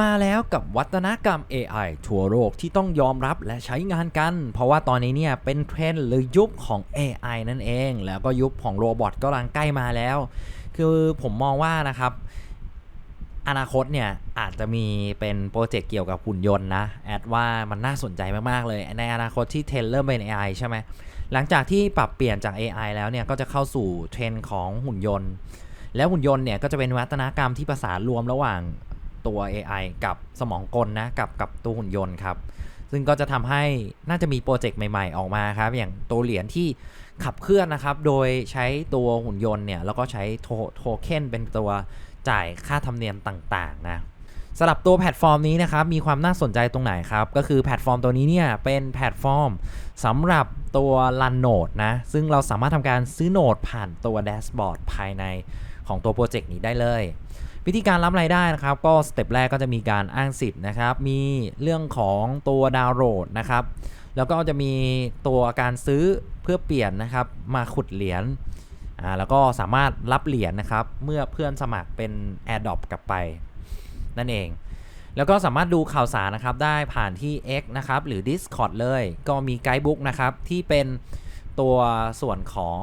มาแล้วกับวัฒนกรรม AI ทั่วโลกที่ต้องยอมรับและใช้งานกัน เพราะว่าตอนนี้เนี่ยเป็นเทรนด์หรือยุคของ AI นั่นเอง แล้วก็ยุคของโรบอทก็กำลังใกล้มาแล้ว คือผมมองว่านะครับ อนาคตเนี่ยอาจจะมีเป็นโปรเจกต์เกี่ยวกับหุ่นยนต์นะ แอดว่ามันน่าสนใจมาก ๆ เลย ในอนาคตที่เทรนเริ่มเป็น AI ใช่ไหมหลังจากที่ปรับเปลี่ยนจาก AI แล้วเนี่ยก็จะเข้าสู่เทรนด์ของหุ่นยนต์ แล้วหุ่นยนต์เนี่ยก็จะเป็นวัฒนกรรมที่ประสานรวมระหว่าง ตัว AI กับสมองกลนะกับกับตัวหุ่นยนต์ครับ ซึ่งก็จะทำให้น่าจะมีโปรเจกต์ใหม่ๆ ออกมาครับ อย่างตัวเหรียญที่ขับเคลื่อนนะครับ โดยใช้ตัวหุ่นยนต์เนี่ย แล้วก็ใช้โทโทเค็นเป็นตัวจ่ายค่าธรรมเนียมต่างๆนะสำหรับตัวแพลตฟอร์มนี้นะครับ มีความน่าสนใจตรงไหนครับ ก็คือแพลตฟอร์มตัวนี้เนี่ยเป็นแพลตฟอร์มสำหรับตัวรันโนดนะ ซึ่งเราสามารถทำการซื้อโนดผ่านตัวแดชบอร์ดภายในของตัวโปรเจกต์นี้ได้เลย วิธีการรับรายได้นะครับ ก็สเต็ปแรกก็จะมีการอ้างสิทธิ์นะครับ มีเรื่องของตัวดาวน์โหลดนะครับ แล้วก็จะมีตัวการซื้อเพื่อเปลี่ยนนะครับมาขุดเหรียญอ่าแล้วก็สามารถรับเหรียญนะครับ เมื่อเพื่อนสมัครเป็น AirDrop กลับไป นั่นเอง แล้วก็สามารถดูข่าวสารนะครับ ได้ผ่านที่ X นะครับ หรือ Discord เลย ก็มีไกด์บุ๊กนะครับ ที่เป็นตัวส่วนของ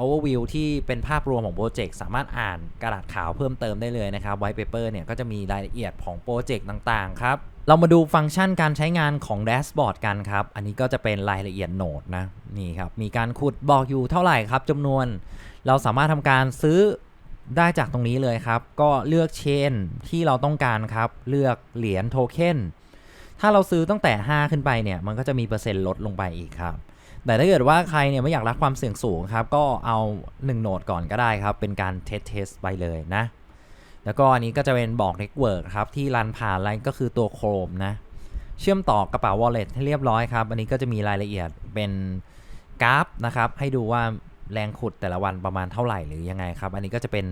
overview ที่เป็นภาพรวมของโปรเจกต์สามารถอ่านกระดาษขาวเพิ่มเติมได้เลยนะครับ white paper เนี่ยก็จะมีรายละเอียดของโปรเจกต์ต่างๆครับ เรามาดูฟังก์ชันการใช้งานของแดชบอร์ดกันครับ อันนี้ก็จะเป็นรายละเอียดโหนดนะนี่ครับ มีการขุดบอกอยู่เท่าไหร่ครับจำนวน เราสามารถทำการซื้อได้จากตรงนี้เลยครับ ก็เลือกเชนที่เราต้องการครับ เลือกเหรียญโทเค็นถ้าเราซื้อตั้งแต่ 5 ขึ้นไปเนี่ย มันก็จะมีเปอร์เซ็นต์ลดลงไปอีกครับ แต่ถ้าเกิดว่าใครเนี่ยไม่อยากรับความเสี่ยงสูงครับ ก็เอา1โหนดก่อนก็ได้ครับ เป็นการเทสเทสไปเลยนะ แล้วก็อันนี้ก็จะเป็นบอกเน็ตเวิร์กครับ ที่รันผ่านอะไรก็คือตัว Chrome นะ เชื่อมต่อกระเป๋า wallet ให้เรียบร้อยครับ อันนี้ก็จะมีรายละเอียดเป็นกราฟนะครับ ให้ดูว่าแรงขุดแต่ละวันประมาณเท่าไหร่หรือยังไงครับ อันนี้ก็จะเป็น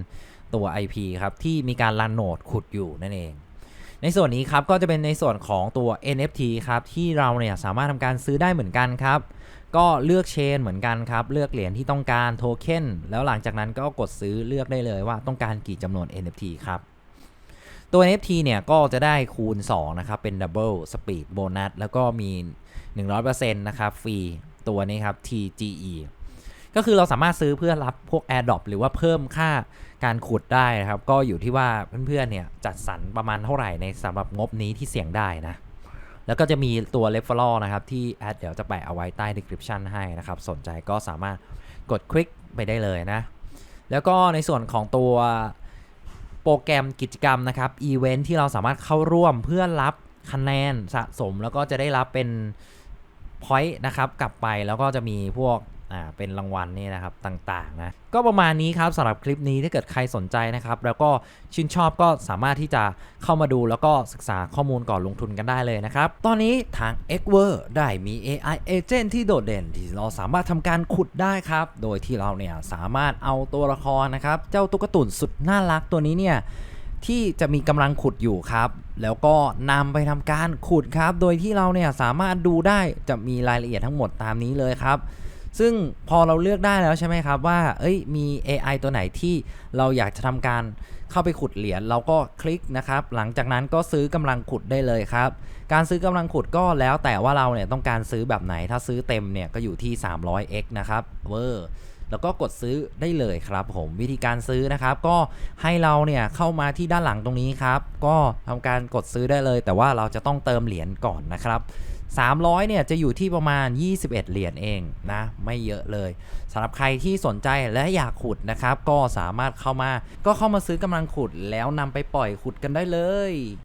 ตัว IP ครับ ที่มีการรันโหนดขุดอยู่นั่นเอง ในส่วนนี้ครับก็จะเป็นในส่วนของตัว NFT ครับที่เราเนี่ยสามารถทำการซื้อได้เหมือนกันครับก็เลือกเชนเหมือนกันครับ เลือกเหรียญที่ต้องการโทเค็นแล้วหลังจากนั้นก็กดซื้อเลือกได้เลยว่าต้องการกี่จำนวน NFT ครับตัว NFT เนี่ยก็จะได้คูณ 2 นะครับ เป็น Double Speed Bonus แล้วก็มี 100%นะครับ ฟรีตัวนี้ครับ TGE ก็คือเราสามารถซื้อเพื่อรับพวก AirDrop หรือว่าเพิ่มค่าการขุดได้นะครับ ก็อยู่ที่ว่าเพื่อนๆเนี่ยจัดสรรประมาณเท่าไหร่ในสำหรับงบนี้ที่เสี่ยงได้นะ แล้วก็จะมีตัว referral นะครับ ที่แอดเดี๋ยวจะแปะเอาไว้ใต้ description ให้นะครับ สนใจก็สามารถกดคลิกไปได้เลยนะ แล้วก็ในส่วนของตัวโปรแกรมกิจกรรมนะครับอีเวนท์ที่เราสามารถเข้าร่วมเพื่อรับคะแนนสะสมแล้วก็จะได้รับเป็น point นะครับกลับไปแล้วก็จะมีพวก อ่าเป็นรางวัลนี่นะครับต่างๆนะก็ประมาณนี้ครับสำหรับคลิปนี้ถ้าเกิดใครสนใจนะครับ แล้วก็ชื่นชอบก็สามารถที่จะเข้ามาดูแล้วก็ศึกษาข้อมูลก่อนลงทุนกันได้เลยนะครับ ตอนนี้ทาง x w o r ได้มี AI agent ที่โดดเด่นที่เราสามารถทำการขุดได้ครับ โดยที่เราเนี่ยสามารถเอาตัวละครนะครับ เจ้าตุ๊กตุ่นสุดน่ารักตัวนี้เนี่ยที่จะมีกำลังขุดอยู่ครับ แล้วก็นำไปทำการขุดครับ โดยที่เราเนี่ยสามารถดูได้จะมีรายละเอียดทั้งหมดตามนี้เลยครับ ซึ่งพอเราเลือกได้แล้วใช่ไหมครับว่า เอ้ยมี AI ตัวไหนที่เราอยากจะทำการเข้าไปขุดเหรียญเราก็คลิกนะครับ หลังจากนั้นก็ซื้อกำลังขุดได้เลยครับ การซื้อกำลังขุดก็แล้วแต่ว่าเราเนี่ยต้องการซื้อแบบไหนถ้าซื้อเต็มเนี่ยก็อยู่ที่ 300x นะครับเวอร์แล้วก็กดซื้อได้เลยครับผมวิธีการซื้อนะครับ ก็ให้เราเนี่ยเข้ามาที่ด้านหลังตรงนี้ครับ ก็ทำการกดซื้อได้เลย แต่ว่าเราจะต้องเติมเหรียญก่อนนะครับ 300เนี่ยจะอยู่ที่ประมาณ 21 เหรียญเองนะไม่เยอะเลยสำหรับใครที่สนใจและอยากขุดนะครับ ก็สามารถเข้ามา ก็เข้ามาซื้อกำลังขุดแล้วนำไปปล่อยขุดกันได้เลย